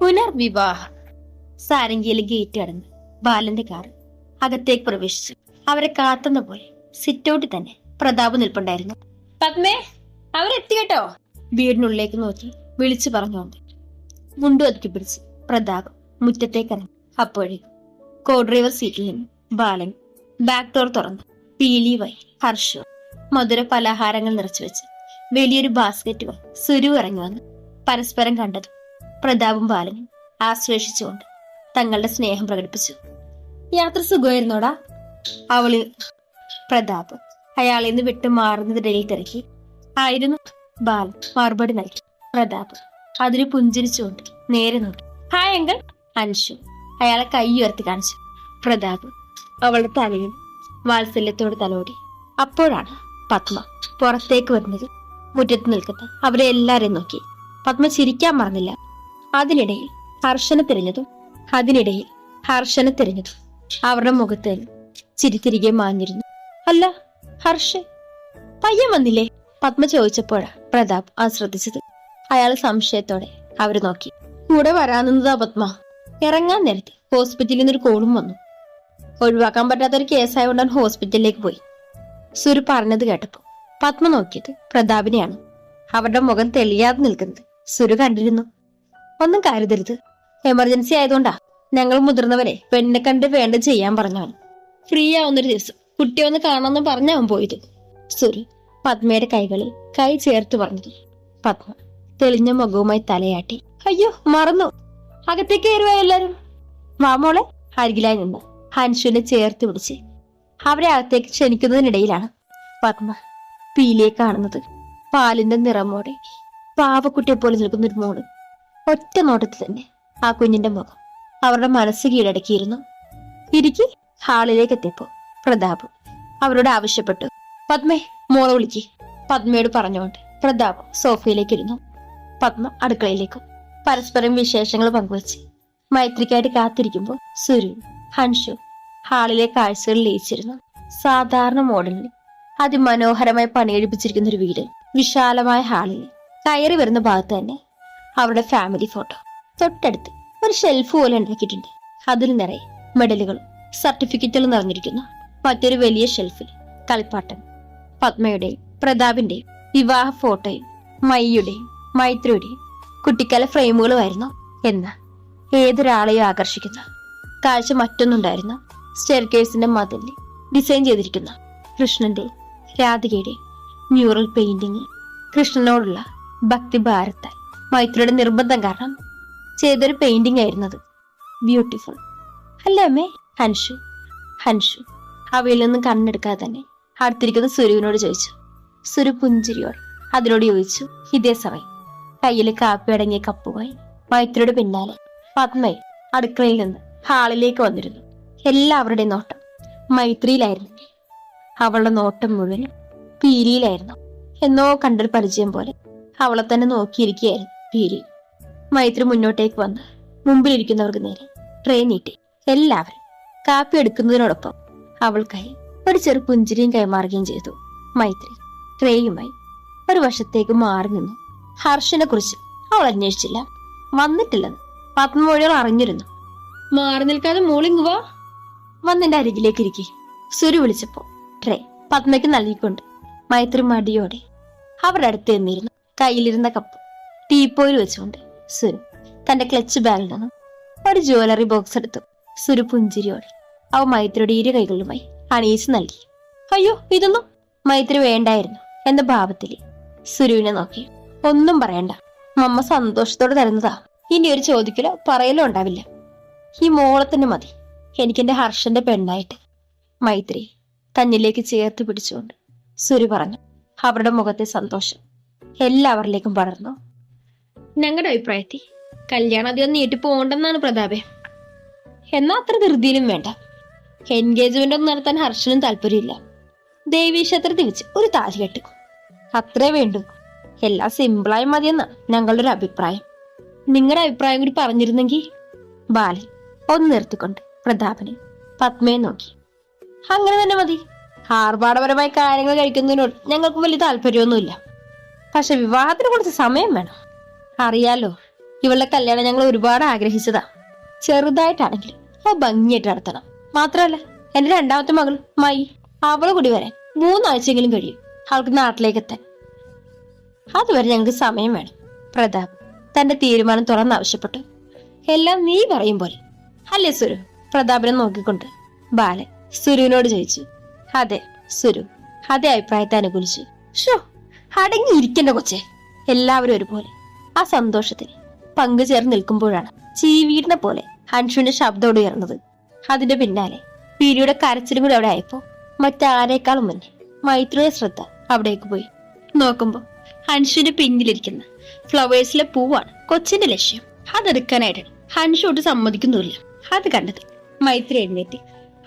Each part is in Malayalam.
പുനർവിവാഹം. സാരംഗിയിലെ ഗേറ്റ് കടന്ന് ബാലന്റെ കാർ അകത്തേക്ക് പ്രവേശിച്ചു. അവരെ കാത്തുന്ന പോലെ സിറ്റൗട്ടിൽ തന്നെ പ്രതാപ് നിൽപ്പുണ്ടായിരുന്നു. പത്മേ അവരെത്തി കേട്ടോ വീടിനുള്ളിലേക്ക് നോക്കി വിളിച്ചു പറഞ്ഞുകൊണ്ട് മുണ്ടു ഒതുക്കി പിടിച്ച് പ്രതാപ് മുറ്റത്തേക്ക് ഇറങ്ങി. അപ്പോഴേക്കും കോ ഡ്രൈവർ സീറ്റിൽ നിന്ന് ബാലൻ ബാക്ക് ഡോർ തുറന്ന് വൈ ഹർഷു മധുര പലഹാരങ്ങൾ നിറച്ചു വെച്ച് വലിയൊരു ബാസ്ക്കറ്റുമായി സുരു ഇറങ്ങി വന്ന് പരസ്പരം കണ്ടതും പ്രതാപും ബാലനും ആശ്ലേഷിച്ചുകൊണ്ട് തങ്ങളുടെ സ്നേഹം പ്രകടിപ്പിച്ചു. യാത്ര സുഖമായിരുന്നോടാ? അവൾ പ്രതാപ് അയാളിൽ നിന്ന് വിട്ടു മാറുന്നതിനിടയിൽ തിരക്കി ആയിരുന്നു ബാലൻ മറുപടി നൽകി. പ്രതാപ് അതിന് പുഞ്ചിരിച്ചുകൊണ്ട് നേരെ നോക്കി. ഹായ് അങ്കിൾ അൻഷു അയാളെ കൈ ഉയർത്തി കാണിച്ചു. പ്രതാപ് അവളുടെ തലയിൽ വാത്സല്യത്തോട് തലോടി. അപ്പോഴാണ് പത്മ പുറത്തേക്ക് വരുന്നത്. മുറ്റത്ത് നിൽക്കുന്ന അവരെ എല്ലാരെയും നോക്കി. പത്മ ചിരിക്കാൻ മറന്നില്ല. അതിനിടയിൽ ഹർഷനെ തിരഞ്ഞതും അതിനിടയിൽ ഹർഷനെ തിരഞ്ഞതും അവരുടെ മുഖത്ത് ചിരി തിരികെ മാഞ്ഞിരുന്നു. അല്ല ഹർഷൻ പയ്യൻ വന്നില്ലേ? പത്മ ചോദിച്ചപ്പോഴാ പ്രതാപ് ആ ശ്രദ്ധിച്ചത് അയാൾ സംശയത്തോടെ അവർ നോക്കി. കൂടെ വരാനിന്നതാ പത്മ? ഇറങ്ങാൻ നേരത്തെ ഹോസ്പിറ്റലിൽ നിന്നൊരു കോളും വന്നു. ഒഴിവാക്കാൻ പറ്റാത്തൊരു കേസായതുകൊണ്ടാണ് ഹോസ്പിറ്റലിലേക്ക് പോയി. സുരു പറഞ്ഞത് കേട്ടപ്പോ പത്മ നോക്കിയത് പ്രതാപിനെയാണ്. അവരുടെ മുഖം തെളിയാതെ നിൽക്കുന്നത് സുരു കണ്ടിരുന്നു. ഒന്നും കരുതരുത്. എമർജൻസി ആയതുകൊണ്ടാ ഞങ്ങൾ മുതിർന്നവരെ പെണ്ണിനെ കണ്ട് വേണ്ട ചെയ്യാൻ പറഞ്ഞവൻ. ഫ്രീ ആവുന്നൊരു ദിവസം കുട്ടിയെ ഒന്ന് കാണാമെന്ന് പറഞ്ഞവൻ പോയത്. സുരു പത്മയുടെ കൈകളിൽ കൈ ചേർത്ത് പറഞ്ഞത്. പത്മ തെളിഞ്ഞ മുഖവുമായി തലയാട്ടി. അയ്യോ മറന്നു. അകത്തേക്ക് കയറുവാ എല്ലാരും. മാമോളെ അരികിലായി നിന്ന് ഹൻഷുവിനെ ചേർത്ത് പിടിച്ച് അവരെ അകത്തേക്ക് ക്ഷണിക്കുന്നതിനിടയിലാണ് പത്മ പീലിയെ കാണുന്നത്. പാലിന്റെ നിറമോടെ പാവക്കുട്ടിയെ പോലെ നിൽക്കുന്ന ഒരു ഒറ്റ നോട്ടത്തിൽ തന്നെ ആ കുഞ്ഞിന്റെ മുഖം അവരുടെ മനസ്സ് കീഴടക്കിയിരുന്നു. ഇരിക്കി ഹാളിലേക്ക് എത്തിയപ്പോ പ്രതാപ് അവരോട് ആവശ്യപ്പെട്ടു. പത്മേ മോളെ വിളിക്ക്. പത്മയോട് പറഞ്ഞുകൊണ്ട് പ്രതാപ് സോഫയിലേക്ക് ഇരുന്നു പത്മ അടുക്കളയിലേക്കും പരസ്പരം വിശേഷങ്ങൾ പങ്കുവച്ച് മൈത്രിക്കായിട്ട് കാത്തിരിക്കുമ്പോൾ സുരു ഹൻഷു ഹാളിലെ കാഴ്ചകൾ ലയിച്ചിരുന്നു. സാധാരണ മോഡലിൽ അതിമനോഹരമായി പണിയെടുപ്പിച്ചിരിക്കുന്ന ഒരു വീട് വിശാലമായ ഹാളിൽ കയറി വരുന്ന ഭാഗത്ത് തന്നെ അവരുടെ ഫാമിലി ഫോട്ടോ തൊട്ടടുത്ത് ഒരു ഷെൽഫ് പോലെ ഉണ്ടാക്കിയിട്ടുണ്ട്. അതിൽ നിറയെ മെഡലുകളും സർട്ടിഫിക്കറ്റുകളും നിറഞ്ഞിരിക്കുന്നു. മറ്റൊരു വലിയ ഷെൽഫിൽ കളിപ്പാട്ടം പത്മയുടെയും പ്രതാപിന്റെയും വിവാഹ ഫോട്ടോയും മയ്യുടെയും മൈത്രിയുടെയും കുട്ടിക്കാല ഫ്രെയിമുകളുമായിരുന്നു എന്ന് ഏതൊരാളെയും ആകർഷിക്കുന്ന കാഴ്ച മറ്റൊന്നുണ്ടായിരുന്നു സ്റ്റെയർകേസിന്റെ മതിലിൽ ഡിസൈൻ ചെയ്തിരിക്കുന്ന കൃഷ്ണന്റെ രാധികയുടെ മ്യൂറൽ പെയിന്റിങ് കൃഷ്ണനോടുള്ള ഭക്തി ഭാരത്താൽ മൈത്രിയുടെ നിർബന്ധം കാരണം ചെയ്തൊരു പെയിന്റിംഗ് ആയിരുന്നത്. ബ്യൂട്ടിഫുൾ അല്ലേ അമ്മേ? ഹൻഷു ഹൻഷു അവയിൽ നിന്നും കണ്ണെടുക്കാതെ തന്നെ അടുത്തിരിക്കുന്ന സുരുവിനോട് ചോദിച്ചു. സുരു പുഞ്ചിരിയോടെ അതിനോട് ചോദിച്ചു ഇതേ സമയം കയ്യിൽ കാപ്പി അടങ്ങിയ കപ്പുമായി മൈത്രിയുടെ പിന്നാലെ പത്മയെ അടുക്കളയിൽ നിന്ന് ഹാളിലേക്ക് വന്നിരുന്നു. എല്ലാവരുടെയും നോട്ടം മൈത്രിയിലായിരുന്നു. അവളുടെ നോട്ടം മുഴുവൻ പീലിയിലായിരുന്നു. എന്നോ കണ്ടൊരു പരിചയം പോലെ അവളെ തന്നെ നോക്കിയിരിക്കുകയായിരുന്നു. പീലി മൈത്രി മുന്നോട്ടേക്ക് വന്ന് മുമ്പിലിരിക്കുന്നവർക്ക് നേരെ ട്രേ നീട്ടി. എല്ലാവരും കാപ്പി എടുക്കുന്നതിനോടൊപ്പം അവൾക്കായി ഒരു ചെറു പുഞ്ചിരിയും കൈമാറുകയും ചെയ്തു. മൈത്രി ട്രേയുമായി ഒരു വശത്തേക്ക് മാറി നിന്നു. ഹർഷനെ കുറിച്ച് അവൾ അന്വേഷിച്ചില്ല. വന്നിട്ടില്ലെന്ന് പത്മമൊഴികൾ അറിഞ്ഞിരുന്നു. മാറി നിൽക്കാതെ മോളിങ് വാ. വന്നെന്റെ അരികിലേക്ക് ഇരിക്കെ. സുരു വിളിച്ചപ്പോ ട്രേ പത്മയ്ക്ക് നൽകിക്കൊണ്ട് മൈത്രി മടിയോടെ അവരുടെ അടുത്ത് നിന്നിരുന്നു. കയ്യിലിരുന്ന കപ്പ് ടീപ്പോയിൽ വെച്ചുകൊണ്ട് സുരു തന്റെ ക്ലച്ച് ബാഗിൽ നിന്നും ഒരു ജ്വല്ലറി ബോക്സ് എടുത്തു. സുരു പുഞ്ചിരിയോടെ അവ മൈത്രിയുടെ ഇരു കൈകളുമായി അണിയിച്ച് നൽകി. അയ്യോ ഇതൊന്നും മൈത്രി വേണ്ടായിരുന്നു എന്ന ഭാവത്തിൽ സുരുവിനെ നോക്കി. ഒന്നും പറയണ്ട. മമ്മ സന്തോഷത്തോടെ തരുന്നതാ. ഇനി ഒരു ചോദിക്കലോ പറയലോ ഉണ്ടാവില്ല. ഈ മോളെ തന്നെ മതി. എനിക്കെന്റെ ഹർഷന്റെ പെണ്ണായിട്ട്. മൈത്രി തന്നിലേക്ക് ചേർത്ത് പിടിച്ചുകൊണ്ട് സുരു പറഞ്ഞു. അവരുടെ മുഖത്തെ സന്തോഷം എല്ലാവരിലേക്കും പടർന്നു. ഞങ്ങളുടെ അഭിപ്രായത്തിൽ കല്യാണം അധികം നീട്ടി പോകണ്ടെന്നാണ് പ്രതാപേ. എന്നാ അത്ര ധൃതിയിലും വേണ്ട. എൻഗേജ്മെന്റ് ഒന്നും നടത്താൻ ഹർഷനും താല്പര്യമില്ല. ദേവീ ക്ഷേത്രത്തിൽ വെച്ച് ഒരു താലി കെട്ടും. അത്രേ വേണ്ടു. എല്ലാം സിമ്പിളായി മതിയെന്നാണ് ഞങ്ങളുടെ ഒരു അഭിപ്രായം. നിങ്ങളുടെ അഭിപ്രായം കൂടി പറഞ്ഞിരുന്നെങ്കിൽ ബാലൻ ഒന്ന് നിർത്തിക്കൊണ്ട് പ്രതാപനെ പത്മയെ നോക്കി. അങ്ങനെ തന്നെ മതി. ആർഭാടപരമായ കാര്യങ്ങൾ കഴിക്കുന്നതിനോട് ഞങ്ങൾക്ക് വലിയ താല്പര്യമൊന്നുമില്ല. പക്ഷെ വിവാഹത്തിന് കുറച്ച് സമയം വേണം. അറിയാലോ ഇവളുടെ കല്യാണം ഞങ്ങൾ ഒരുപാട് ആഗ്രഹിച്ചതാ. ചെറുതായിട്ടാണെങ്കിലും അവ ഭംഗിയായിട്ട് നടത്തണം. മാത്രല്ല എന്റെ രണ്ടാമത്തെ മകൾ മൈ അവളെ കൂടി വരാൻ മൂന്നാഴ്ചയെങ്കിലും കഴിയും. അവൾക്ക് നാട്ടിലേക്ക് എത്താൻ. അതുവരെ ഞങ്ങൾക്ക് സമയം വേണം. പ്രതാപ് തന്റെ തീരുമാനം തുറന്നാവശ്യപ്പെട്ടു എല്ലാം നീ പറയും പോലെ. അല്ലേ സുരു? പ്രതാപിനെ നോക്കിക്കൊണ്ട് ബാലൻ സുരുവിനോട് ചോദിച്ചു. അതെ സുരു. അതേ അഭിപ്രായത്തെ അനുകൂലിച്ചു. ഷോ അടങ്ങിയിരിക്കണ്ട കൊച്ചേ. എല്ലാവരും ഒരുപോലെ. ആ സന്തോഷത്തിന് പങ്കുചേർന്ന് നിൽക്കുമ്പോഴാണ് ചീവീടിനെ പോലെ ഹൻഷുവിന്റെ ശബ്ദം ഉയർന്നത്. അതിന്റെ പിന്നാലെ പീരിയുടെ കരച്ചിലും കൂടി അവിടെ ആയപ്പോ മറ്റാരേക്കാളും മുന്നേ മൈത്രിയുടെ ശ്രദ്ധ അവിടേക്ക് പോയി. നോക്കുമ്പോ ഹൻഷുവിന്റെ പിന്നിലിരിക്കുന്ന ഫ്ലവേഴ്സിലെ പൂവാണ് കൊച്ചിന്റെ ലക്ഷ്യം. അതെടുക്കാനായിട്ട് ഹൻഷു ഒട്ട് സമ്മതിക്കുന്നുമില്ല. അത് കണ്ടത് മൈത്രി എഴുന്നേറ്റ്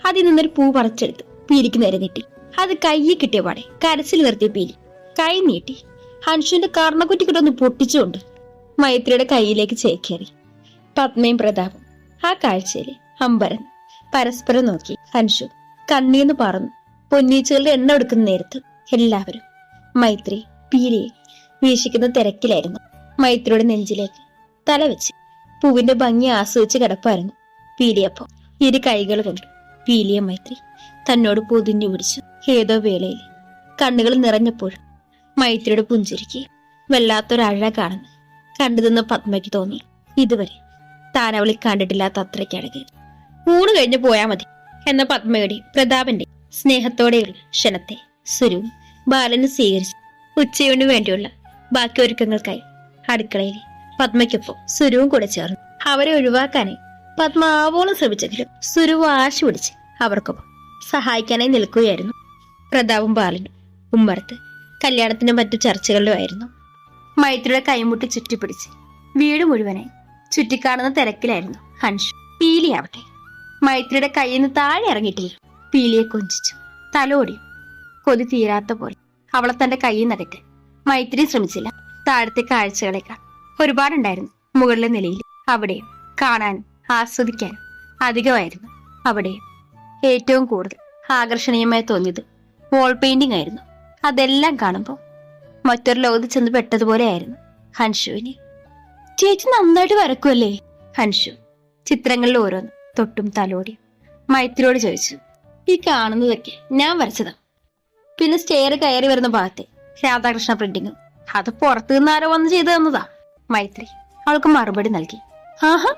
അതിൽ നിന്നൊരു പൂ പറിച്ചെടുത്ത് പീലിക്ക് നേരെ നീട്ടി. അത് കയ്യിൽ കിട്ടിയ പാടെ കരച്ചിൽ നിർത്തിയ പീലി കൈ നീട്ടി ഹൻഷുവിന്റെ കർണക്കുറ്റിക്കിട്ടൊന്ന് പൊട്ടിച്ചുകൊണ്ട് മൈത്രിയുടെ കയ്യിലേക്ക് ചേക്കേറി. പത്മയും പ്രതാപും ആ കാഴ്ചയിൽ അമ്പരൻ പരസ്പരം നോക്കി. അൻഷു കണ്ണീന്ന് പറന്നു. പൊന്നീച്ചകളുടെ എണ്ണ എടുക്കുന്ന നേരത്ത് എല്ലാവരും മൈത്രി പീലിയെ വീശിക്കുന്ന തിരക്കിലായിരുന്നു. മൈത്രിയുടെ നെഞ്ചിലേക്ക് തല വെച്ച് പൂവിന്റെ ഭംഗി ആസ്വദിച്ച് കിടപ്പായിരുന്നു പീലിയപ്പോ ഇരു കൈകൾ കൊണ്ട് പീലിയ മൈത്രി തന്നോട് പൊതിഞ്ഞു പിടിച്ചു. ഏതോ വേളയിൽ കണ്ണുകൾ നിറഞ്ഞപ്പോഴും മൈത്രിയുടെ പുഞ്ചിരിക്ക് വല്ലാത്തൊരഴ കാണുന്നു. കണ്ടു നിന്ന പത്മയ്ക്ക് തോന്നി. ഇതുവരെ താൻ അവളെ കണ്ടിട്ടില്ലാത്ത അത്രയ്ക്ക് അഴക് ഊണ് കഴിഞ്ഞ് പോയാ മതി. എന്ന പത്മയുടെ പ്രതാപന്റെ സ്നേഹത്തോടെയുള്ള ക്ഷണത്തെ സുരൂ ബാലന് സ്വീകരിച്ചു. ഉച്ചയൂണിന് വേണ്ടിയുള്ള ബാക്കി ഒരുക്കങ്ങൾക്കായി അടുക്കളയിൽ പത്മയ്ക്കൊപ്പം സുരുവും കൂടെ ചേർന്നു. അവരെ ഒഴിവാക്കാനായി പത്മ ആവോളം ശ്രമിച്ചെങ്കിലും സുരു വാശി പിടിച്ച് അവർക്കൊപ്പം സഹായിക്കാനായി നിൽക്കുകയായിരുന്നു. പ്രതാപും ബാലനും ഉമ്മറത്ത് കല്യാണത്തിനും മറ്റു ചർച്ചകളിലുമായിരുന്നു. മൈത്രിയുടെ കൈമുട്ടി ചുറ്റിപ്പിടിച്ച്. വീട് മുഴുവനായി. ചുറ്റിക്കാണുന്ന തിരക്കിലായിരുന്നു ഹൻഷു. പീലിയാവട്ടെ. മൈത്രിയുടെ കയ്യിൽ നിന്ന് താഴെ ഇറങ്ങിയിട്ടില്ല. പീലിയെ കൊഞ്ചിച്ചു. തലോടി. കൊതി തീരാത്ത പോലെ. അവളെ തന്റെ കയ്യിൽ നിന്നകറ്റ് മൈത്രി ശ്രമിച്ചില്ല. താഴത്തെ കാഴ്ചകളെക്കാൾ ഒരുപാടുണ്ടായിരുന്നു മുകളിലെ നിലയിൽ. അവിടെ കാണാൻ ആസ്വദിക്കാൻ അധികമായിരുന്നു അവിടെ. ഏറ്റവും കൂടുതൽ ആകർഷണീയമായി തോന്നിയത് വോൾ പെയിന്റിംഗ് ആയിരുന്നു. അതെല്ലാം കാണുമ്പോൾ മറ്റൊരു ലോകത്ത് ചെന്ന് പെട്ടതുപോലെയായിരുന്നു ഹൻഷുവിന് ചേച്ചി നന്നായിട്ട് വരക്കുമല്ലേ ഹൻഷു ചിത്രങ്ങളിൽ ഓരോന്ന് തൊട്ടും തലോടി മൈത്രിയോട് ചോദിച്ചു. ഈ കാണുന്നതൊക്കെ ഞാൻ വരച്ചതാ. പിന്നെ സ്റ്റെയർ കയറി വരുന്ന ഭാഗത്തെ രാധാകൃഷ്ണ പ്രിന്റിങ്ങും അത് പുറത്തു നിന്ന് ആരോ വന്ന് ചെയ്തു തന്നതാ. മൈത്രി അവൾക്ക് മറുപടി നൽകി. ആഹാ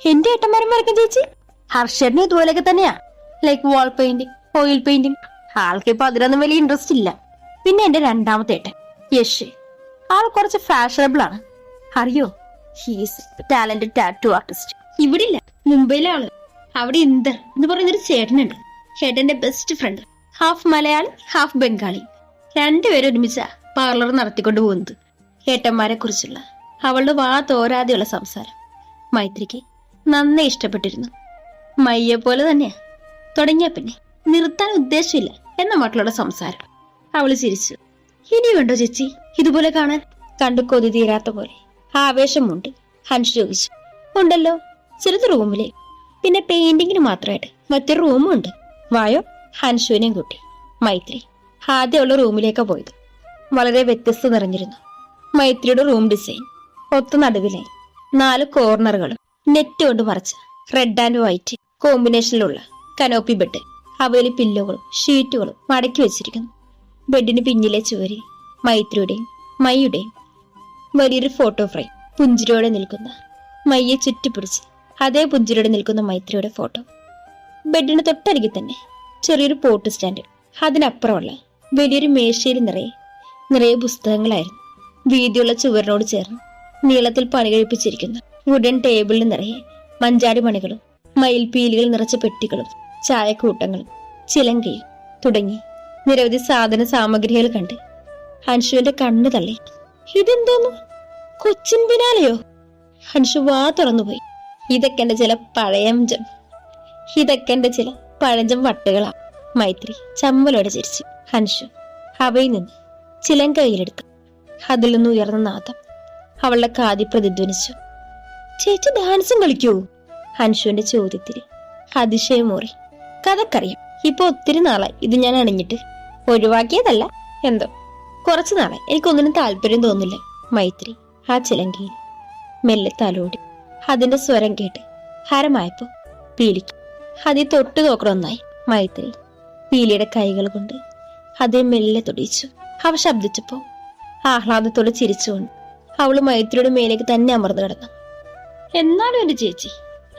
എന്റെ ഏട്ടന്മാരും വരക്കും ചേച്ചി. ഹർഷറിന് ഇതുപോലെയൊക്കെ തന്നെയാ. Like wall painting oil painting ആൾക്ക് ഇപ്പൊ അതിലൊന്നും വലിയ ഇൻട്രസ്റ്റ് ഇല്ല. പിന്നെ എന്റെ രണ്ടാമത്തെ ഏട്ടൻ. യശ് ആൾ കുറച്ച് ഫാഷനബിൾ ആണ്. അറിയോ? ഹീസ് ടാലന്റഡ് ടാറ്റു ആർട്ടിസ്റ്റ് ഇവിടെ ഇല്ല മുംബൈയിലെ ആൾ അവിടെ ഇന്ദർ എന്ന് പറയുന്നൊരു ചേട്ടനുണ്ട്. ചേട്ടന്റെ best friend half Malayali half Bengali. രണ്ടുപേരും ഒരുമിച്ച പാർലർ നടത്തിക്കൊണ്ട് പോകുന്നത്. ഏട്ടന്മാരെ കുറിച്ചുള്ള അവളുടെ വാ തോരാതെയുള്ള സംസാരം. മൈത്രിക്ക് നന്നേ ഇഷ്ടപ്പെട്ടിരുന്നു. മയ്യെ പോലെ തന്നെയാ. തുടങ്ങിയ പിന്നെ നിർത്താൻ ഉദ്ദേശമില്ല എന്ന മക്കളുടെ സംസാരം. അവൾ ചിരിച്ചു. ഇനിയുണ്ടോ ചേച്ചി? ഇതുപോലെ കാണാൻ കണ്ടു കൊതി തീരാത്ത പോലെ. ആവേശമുണ്ട്. ഹൻഷ് ചോദിച്ചു. ഉണ്ടല്ലോ. ചെറുത് റൂമിലെ. പിന്നെ പെയിന്റിങ്ങിന് മാത്രമായിട്ട് മറ്റൊരു റൂമും ഉണ്ട് വായോ? ഹൻഷുവിനെയും കൂട്ടി. മൈത്രി. ആദ്യമുള്ള റൂമിലേക്കാ പോയത്. വളരെ വ്യത്യസ്ത നിറഞ്ഞിരുന്നു. മൈത്രിയുടെ റൂം ഡിസൈൻ. ഒത്ത നടുവിലായി നാല് കോർണറുകളും നെറ്റ് കൊണ്ട് മറച്ച റെഡ് ആൻഡ് വൈറ്റ് കോമ്പിനേഷനിലുള്ള കനോപ്പി ബെഡ് അവയിൽ പില്ലുകളും ഷീറ്റുകളും മടക്കി വെച്ചിരിക്കുന്നു. ബെഡിന് പിന്നിലെ ചുവരിൽ മൈത്രിയുടെയും മയ്യുടെയും വലിയൊരു ഫോട്ടോ ഫ്രെയിം പുഞ്ചിരിയോടെ നിൽക്കുന്ന മയ്യെ ചുറ്റിപ്പിടിച്ച് അതേ പുഞ്ചിരിയോടെ നിൽക്കുന്ന മൈത്രിയുടെ ഫോട്ടോ ബെഡിന് തൊട്ടരികിൽ തന്നെ ചെറിയൊരു പോട്ട് സ്റ്റാൻഡ് അതിനപ്പുറമുള്ള വലിയൊരു മേശയിൽ നിറയെ നിറയെ പുസ്തകങ്ങളായിരുന്നു. വീതിയുള്ള ചുവരിനോട് ചേർന്ന് നീളത്തിൽ പണി കഴിപ്പിച്ചിരിക്കുന്ന വുഡൻ ടേബിളിന് നിറയെ മഞ്ചാടി മണികളും മയിൽപീലികൾ നിറച്ച പെട്ടികളും ചായക്കൂട്ടങ്ങളും ചിലങ്കയും തുടങ്ങി നിരവധി സാധന സാമഗ്രികൾ കണ്ട് ഹൻഷുവിന്റെ കണ്ണു തള്ളി. ഇതെന്തോന്നു? കൊച്ചിൻ പിന്നാലെയോ? ഹൻഷു വാ തുറന്നുപോയി. ഇതൊക്കെ എന്റെ ചില പഴയഞ്ചം ഇതൊക്കെ എന്റെ ചില പഴഞ്ചം വട്ടുകളാ. മൈത്രി ചമ്മലോടെ ചിരിച്ചു. ഹൻഷു അവയിൽ നിന്ന് ചിലം കയ്യിലെടുത്തു. അതിൽ നിന്ന് ഉയർന്ന നാദം അവളുടെ കാതി പ്രതിധ്വനിച്ചു. ചേച്ചി ഡാൻസും കളിക്കൂ. ഹൻഷുവിന്റെ ചോദ്യത്തിൽ അതിശയമൂറി കഥക്കറിയാം. ഇപ്പൊ ഒത്തിരി നാളായി ഇത് ഞാൻ അണിഞ്ഞിട്ട്. ഒഴിവാക്കിയതല്ല. എന്തോ? കുറച്ചു നാളെ എനിക്കൊന്നിനും താല്പര്യം തോന്നില്ല മൈത്രി ആ ചിലങ്കയിൽ മെല്ലെ തലോടി. അതിന്റെ സ്വരം കേട്ട് ഹരമായപ്പോ പീലിക്ക്. അതി തൊട്ടു നോക്കണമെന്നായി മൈത്രി പീലിയുടെ കൈകൾ കൊണ്ട് അതേ മെല്ലെ തൊടിയിച്ചു. അവ ശബ്ദിച്ചപ്പോ ആഹ്ലാദത്തോടെ ചിരിച്ചുകൊണ്ട് അവൾ മൈത്രിയുടെ മേലേക്ക് തന്നെ അമർന്നു കിടന്നു. എന്നാലും എന്റെ ചേച്ചി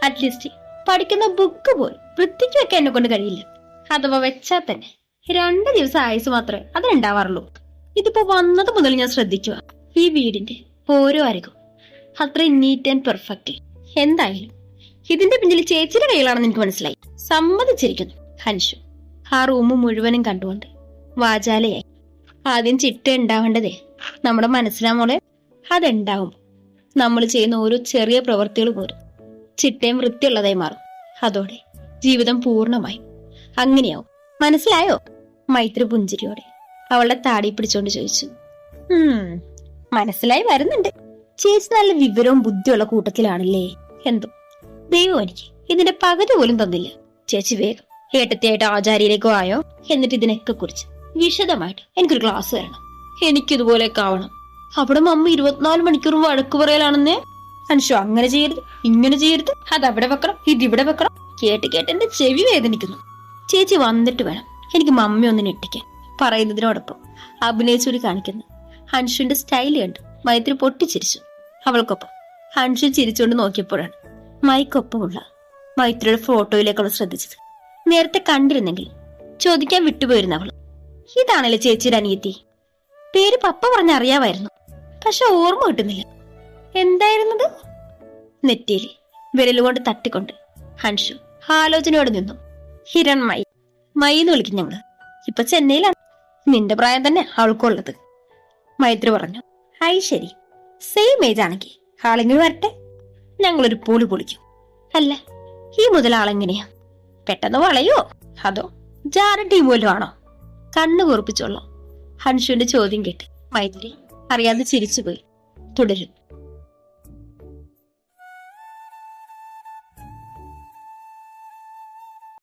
അറ്റ്ലീസ്റ്റ് പഠിക്കുന്ന ബുക്ക് പോലും വൃത്തിക്ക് വെക്കാൻ എന്നെ കൊണ്ട് കഴിയില്ല. അഥവാ വെച്ചാൽ തന്നെ. രണ്ട് ദിവസം ആയുസ് മാത്രമേ അതിനുണ്ടാവാറുള്ളൂ ഇതിപ്പോ വന്നത് മുതൽ ഞാൻ ശ്രദ്ധിക്കുക ഈ വീടിന്റെ ഓരോ അരകും അത്ര നീറ്റ് ആൻഡ് പെർഫെക്റ്റ് എന്തായാലും ഇതിന്റെ പിന്നിൽ ചേച്ചിയുടെ കയ്യിലാണെന്ന് എനിക്ക് മനസ്സിലായി. സമ്മതിച്ചിരിക്കുന്നു ഹൻഷു. ആ റൂം മുഴുവനും കണ്ടുകൊണ്ട് വാചാലയായി. ആദ്യം ചിട്ട ഉണ്ടാവേണ്ടതേ നമ്മുടെ മനസ്സിലാ മോളെ? അതുണ്ടാവും. നമ്മൾ ചെയ്യുന്ന ഓരോ ചെറിയ പ്രവൃത്തികൾ പോലും ചിട്ടയും വൃത്തിയുള്ളതായി മാറും. അതോടെ ജീവിതം പൂർണമായും അങ്ങനെയാവും. മനസ്സിലായോ? മൈത്രി പുഞ്ചിരിയോടെ അവളുടെ താടി പിടിച്ചോണ്ട് ചോദിച്ചു. "ഉം, മനസ്സിലായി വരുന്നുണ്ട്. ചേച്ചി നല്ല വിവരവും ബുദ്ധിയുള്ള കൂട്ടത്തിലാണല്ലേ? എന്തോ? ദൈവം എനിക്ക് ഇതിന്റെ പകുതി പോലും തന്നില്ല. ചേച്ചി വേഗം ഏട്ടത്തിയായിട്ട് ആചാര്യയിലേക്കോ ആയോ? എന്നിട്ട് ഇതിനൊക്കെ കുറിച്ച് വിശദമായിട്ട് എനിക്കൊരു ക്ലാസ് തരണം. എനിക്കിതുപോലെയൊക്കെ ആവണം. അവിടെ മമ്മ ഇരുപത്തിനാല് മണിക്കൂറും വഴക്ക് പറയലാണെന്നേ. അനുഷു അങ്ങനെ ചെയ്യരുത്. ഇങ്ങനെ ചെയ്യരുത്. അത് അവിടെ വെക്കണം. ഇതിവിടെ വെക്കണം. കേട്ട് കേട്ട് എന്റെ ചെവി വേദനിക്കുന്നു. ചേച്ചി വന്നിട്ട് വേണം. എനിക്ക് മമ്മി ഒന്ന് ഞെട്ടിക്കാൻ പറയുന്നതിനോടൊപ്പം അഭിനയിച്ചൊരു കാണിക്കുന്നു. ഹൻഷുവിന്റെ സ്റ്റൈൽ കണ്ട് മൈത്രി പൊട്ടിച്ചിരിച്ചു. അവൾക്കൊപ്പം ഹൻഷു ചിരിച്ചുകൊണ്ട് നോക്കിയപ്പോഴാണ് മൈക്കൊപ്പമുള്ള മൈത്രിയുടെ ഫോട്ടോയിലേക്ക് അവൾ ശ്രദ്ധിച്ചത്. നേരത്തെ കണ്ടിരുന്നെങ്കിൽ ചോദിക്കാൻ വിട്ടുപോയിരുന്നു അവൾ. ഇതാണല്ലേ ചേച്ചിയുടെ അനിയത്തി? പേര് പപ്പ പറഞ്ഞ അറിയാമായിരുന്നു. പക്ഷെ ഓർമ്മ കിട്ടുന്നില്ല. എന്തായിരുന്നത്? നെറ്റിയിൽ വിരലുകൊണ്ട് തട്ടിക്കൊണ്ട് ഹൻഷു ആലോചനയോടെ നിന്നു. ഹിരൺ മൈ മൈ എന്ന് വിളിക്കും ഞങ്ങൾ. ഇപ്പൊ ചെന്നൈയിലാണ്. നിന്റെ പ്രായം തന്നെ അവൾക്കുള്ളത്. മൈത്രി പറഞ്ഞു. ഹൈ ശരി. സെയിം ഏജ് ആണെങ്കിൽ ആളെങ്ങനെ വരട്ടെ. ഞങ്ങളൊരു പൂളി പൊളിക്കും. അല്ല ഈ മുതൽ ആളെങ്ങനെയാ പെട്ടെന്ന് വളയോ? അതോ ജാര ടീം പോലും ആണോ? കണ്ണു കുറിപ്പിച്ചോളാം ഹൻഷുവിന്റെ ചോദ്യം കേട്ട് മൈത്രി അറിയാതെ ചിരിച്ചുപോയി. തുടരും.